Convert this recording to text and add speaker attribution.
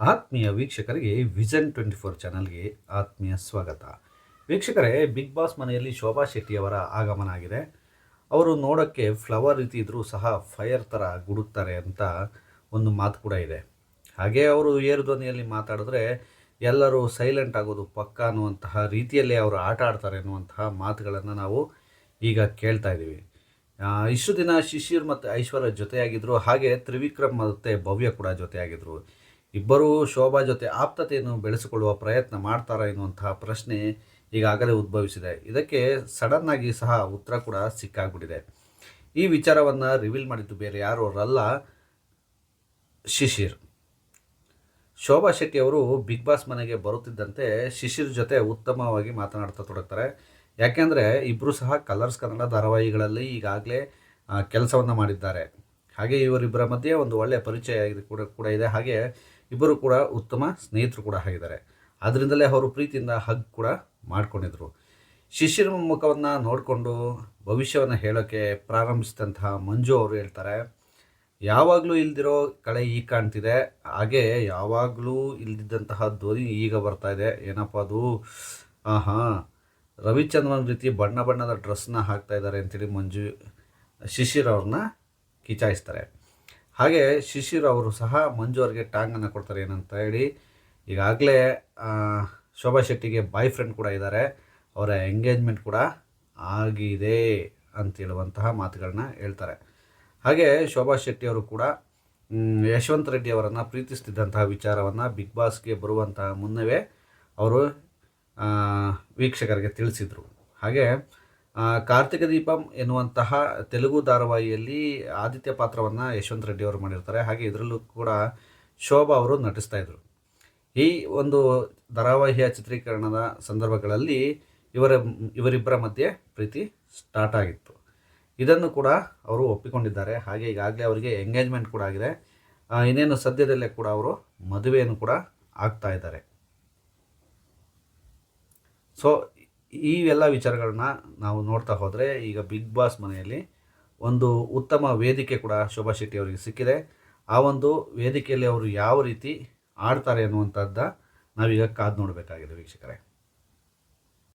Speaker 1: ಆತ್ಮೀಯ ವೀಕ್ಷಕರಿಗೆ vision twenty four ಚಾನಲ್ಗೆ ಆತ್ಮೀಯ ಸ್ವಾಗತ. ವೀಕ್ಷಕರೇ, ಬಿಗ್ ಬಾಸ್ ಮನೆಯಲ್ಲಿ ಶೋಭಾ ಶೆಟ್ಟಿಯವರ ಆಗಮನ ಆಗಿದೆ. ಅವರು ನೋಡೋಕ್ಕೆ ಫ್ಲವರ್ ರೀತಿ ಇದ್ದರೂ ಸಹ ಫೈರ್ ಥರ ಗುಡುತ್ತಾರೆ ಅಂತ ಒಂದು ಮಾತು ಕೂಡ ಇದೆ. ಹಾಗೆ ಅವರು ಏರು ಧ್ವನಿಯಲ್ಲಿ ಮಾತಾಡಿದ್ರೆ ಎಲ್ಲರೂ ಸೈಲೆಂಟ್ ಆಗೋದು ಪಕ್ಕ ಅನ್ನುವಂತಹ ರೀತಿಯಲ್ಲಿ ಅವರು ಆಟ ಆಡ್ತಾರೆ ಅನ್ನುವಂತಹ ಮಾತುಗಳನ್ನು ನಾವು ಈಗ ಕೇಳ್ತಾ ಇದ್ದೀವಿ. ಇಷ್ಟು ದಿನ ಶಿಶಿರ್ ಮತ್ತು ಐಶ್ವರ್ಯ ಜೊತೆಯಾಗಿದ್ದರು ಹಾಗೆ ತ್ರಿವಿಕ್ರಮ್ ಮತ್ತು ಭವ್ಯ ಕೂಡ ಜೊತೆಯಾಗಿದ್ದರು ಇಬ್ಬರೂ ಶೋಭಾ ಜೊತೆ ಆಪ್ತತೆಯನ್ನು ಬೆಳೆಸಿಕೊಳ್ಳುವ ಪ್ರಯತ್ನ ಮಾಡ್ತಾರಾ ಎನ್ನುವಂತಹ ಪ್ರಶ್ನೆ ಈಗಾಗಲೇ ಉದ್ಭವಿಸಿದೆ. ಇದಕ್ಕೆ ಸಡನ್ನಾಗಿ ಸಹ ಉತ್ತರ ಕೂಡ ಸಿಕ್ಕಾಗ್ಬಿಟ್ಟಿದೆ. ಈ ವಿಚಾರವನ್ನು ರಿವೀಲ್ ಮಾಡಿದ್ದು ಬೇರೆ ಯಾರು ಅಲ್ಲ ಶಿಶಿರ್. ಶೋಭಾ ಶೆಟ್ಟಿ ಅವರು ಬಿಗ್ ಬಾಸ್ ಮನೆಗೆ ಬರುತ್ತಿದ್ದಂತೆ ಶಿಶಿರ್ ಜೊತೆ ಉತ್ತಮವಾಗಿ ಮಾತನಾಡ್ತಾ ತೊಡಗ್ತಾರೆ. ಯಾಕೆಂದರೆ ಇಬ್ಬರು ಸಹ ಕಲರ್ಸ್ ಕನ್ನಡ ಧಾರಾವಾಹಿಗಳಲ್ಲಿ ಈಗಾಗಲೇ ಕೆಲಸವನ್ನು ಮಾಡಿದ್ದಾರೆ. ಹಾಗೆ ಇವರಿಬ್ಬರ ಮಧ್ಯೆ ಒಂದು ಒಳ್ಳೆಯ ಪರಿಚಯ ಆಗಿದೆ ಕೂಡ ಕೂಡ ಇದೆ. ಹಾಗೆ ಇಬ್ಬರು ಕೂಡ ಉತ್ತಮ ಸ್ನೇಹಿತರು ಕೂಡ ಆಗಿದ್ದಾರೆ. ಅದರಿಂದಲೇ ಅವರು ಪ್ರೀತಿಯಿಂದ ಹಗ್ ಕೂಡ ಮಾಡಿಕೊಂಡಿದ್ರು. ಶಿಷ್ಯರ ಮುಖವನ್ನು ನೋಡಿಕೊಂಡು ಭವಿಷ್ಯವನ್ನು ಹೇಳೋಕ್ಕೆ ಪ್ರಾರಂಭಿಸಿದಂತಹ ಮಂಜು ಅವರು ಹೇಳ್ತಾರೆ, ಯಾವಾಗಲೂ ಇಲ್ದಿರೋ ಕಳೆ ಈಗ ಕಾಣ್ತಿದೆ. ಹಾಗೆ ಯಾವಾಗಲೂ ಇಲ್ದಿದ್ದಂತಹ ಧ್ವನಿ ಈಗ ಬರ್ತಾ ಇದೆ. ಏನಪ್ಪ ಅದು? ಹಾಂ ರವಿಚಂದ್ರನ್ ರೀತಿ ಬಣ್ಣ ಬಣ್ಣದ ಡ್ರೆಸ್ನ ಹಾಕ್ತಾ ಇದ್ದಾರೆ ಅಂತೇಳಿ ಮಂಜು ಶಿಶಿರ್ ಕಿಚಾಯಿಸ್ತಾರೆ. ಹಾಗೆ ಶಿಶಿರ್ ಅವರು ಸಹ ಮಂಜು ಅವ್ರಿಗೆ ಟಾಂಗನ್ನು ಕೊಡ್ತಾರೆ ಏನಂತ ಹೇಳಿ. ಈಗಾಗಲೇ ಶೋಭಾ ಶೆಟ್ಟಿಗೆ ಬಾಯ್ ಫ್ರೆಂಡ್ ಕೂಡ ಇದ್ದಾರೆ ಅವರ ಎಂಗೇಜ್ಮೆಂಟ್ ಕೂಡ ಆಗಿದೆ ಅಂತೇಳುವಂತಹ ಮಾತುಗಳನ್ನ ಹೇಳ್ತಾರೆ. ಹಾಗೆ ಶೋಭಾ ಶೆಟ್ಟಿ ಅವರು ಕೂಡ ಯಶವಂತ್ ರೆಡ್ಡಿ ಅವರನ್ನು ಪ್ರೀತಿಸ್ತಿದ್ದಂತಹ ವಿಚಾರವನ್ನು ಬಿಗ್ ಬಾಸ್ಗೆ ಬರುವಂತಹ ಮುನ್ನವೇ ಅವರು ವೀಕ್ಷಕರಿಗೆ ತಿಳಿಸಿದರು. ಹಾಗೆ ಕಾರ್ತಿಕ ದೀಪಂ ಎನ್ನುವಂತಹ ತೆಲುಗು ಧಾರಾವಾಹಿಯಲ್ಲಿ ಆದಿತ್ಯ ಪಾತ್ರವನ್ನು ಯಶವಂತ್ ರೆಡ್ಡಿ ಅವರು ಮಾಡಿರ್ತಾರೆ. ಹಾಗೆ ಇದರಲ್ಲೂ ಕೂಡ ಶೋಭಾ ಅವರು ನಟಿಸ್ತಾ ಇದ್ರು. ಈ ಒಂದು ಧಾರಾವಾಹಿಯ ಚಿತ್ರೀಕರಣದ ಸಂದರ್ಭಗಳಲ್ಲಿ ಇವರ, ಇವರಿಬ್ಬರ ಮಧ್ಯೆ ಪ್ರೀತಿ ಸ್ಟಾರ್ಟ್ ಆಗಿತ್ತು. ಇದನ್ನು ಕೂಡ ಅವರು ಒಪ್ಪಿಕೊಂಡಿದ್ದಾರೆ. ಹಾಗೆ ಈಗಾಗಲೇ ಅವರಿಗೆ ಎಂಗೇಜ್ಮೆಂಟ್ ಕೂಡ ಆಗಿದೆ. ಇನ್ನೇನು ಸದ್ಯದಲ್ಲೇ ಕೂಡ ಅವರು ಮದುವೆಯನ್ನು ಕೂಡ ಆಗ್ತಾ ಇದ್ದಾರೆ. ಸೊ ಈ ಎಲ್ಲ ವಿಚಾರಗಳನ್ನ ನಾವು ನೋಡ್ತಾ ಹೋದರೆ ಈಗ ಬಿಗ್ ಬಾಸ್ ಮನೆಯಲ್ಲಿ ಒಂದು ಉತ್ತಮ ವೇದಿಕೆ ಕೂಡ ಶೋಭಾ ಶೆಟ್ಟಿ ಅವರಿಗೆ ಸಿಕ್ಕಿದೆ. ಆ ಒಂದು ವೇದಿಕೆಯಲ್ಲಿ ಅವರು ಯಾವ ರೀತಿ ಆಡ್ತಾರೆ ಅನ್ನುವಂಥದ್ದ ನಾವೀಗ ಕಾದು ನೋಡಬೇಕಾಗಿದೆ ವೀಕ್ಷಕರೇ.